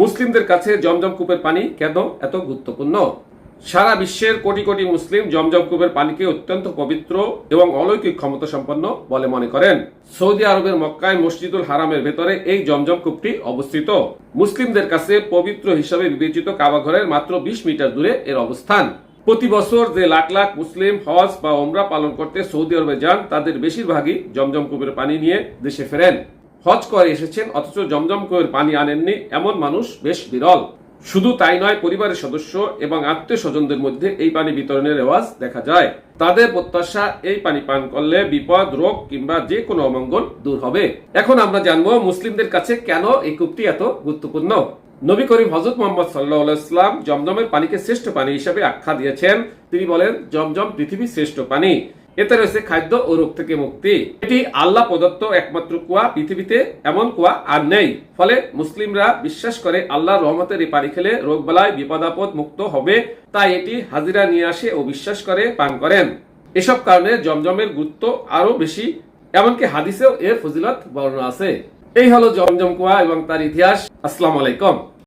মুসলিমদের কাছে জমজম কূপের পানি কেন এত গুরুত্বপূর্ণ? সারা বিশ্বের কোটি কোটি মুসলিম জমজম কূপের পানিকে অত্যন্ত পবিত্র এবং অলৌকিক ক্ষমতা সম্পন্ন বলে মনে করেন। সৌদি আরবের মক্কায় মসজিদুল হারামের ভেতরে এই জমজম কূপটি অবস্থিত। মুসলিমদের কাছে পবিত্র হিসাবে বিবেচিত কাবাঘরের মাত্র বিশ মিটার দূরে এর অবস্থান। প্রতি বছর যে লাখ লাখ মুসলিম হজ বা ওমরা পালন করতে সৌদি আরবে যান, তাদের বেশিরভাগই জমজম কূপের পানি নিয়ে দেশে ফেরেন। হজ করে এসেছেন, অথচ জমজম কূপের পানি আনেননি, এমন মানুষ বেশ বিরল। শুধু তাই নয়, পরিবারের সদস্য এবং আত্মীয় স্বজনদের মধ্যে এই পানি বিতরণের রেওয়াজ দেখা যায়। তাদের প্রত্যাশা, এই পানি পান করলে বিপদ, রোগ কিংবা যে কোনো অমঙ্গল দূর হবে। এখন আমরা জানব মুসলিমদের কাছে কেন এই কূপটি এত গুরুত্বপূর্ণ। নবী করিম হজরত মোহাম্মদ সাল্লাহ ইসলাম জমজমের পানিকে শ্রেষ্ঠ পানি হিসেবে আখ্যা দিয়েছেন। তিনি বলেন, জমজম পৃথিবীর শ্রেষ্ঠ পানি। এতে রয়েছে খাদ্য ও রোগ থেকে মুক্তি। এটি আল্লাহ প্রদত্ত একমাত্র কুয়া পৃথিবীতে এমন কুয়া আর নেই। ফলে মুসলিমরা বিশ্বাস করে আল্লাহর রহমতের এই পানি খেলে রোগ বালায় বিপদাপদ মুক্ত হবে। তাই এটি হাজিরা নিয়ে আসে ও বিশ্বাস করে, পান করেন। এসব কারণে জমজমের গুরুত্ব আরও বেশি। এমনকি হাদিসেও এর ফজিলত বর্ণনা আছে। এই হলো জমজম কুয়া এবং তার ইতিহাস। আসসালাম আলাইকুম।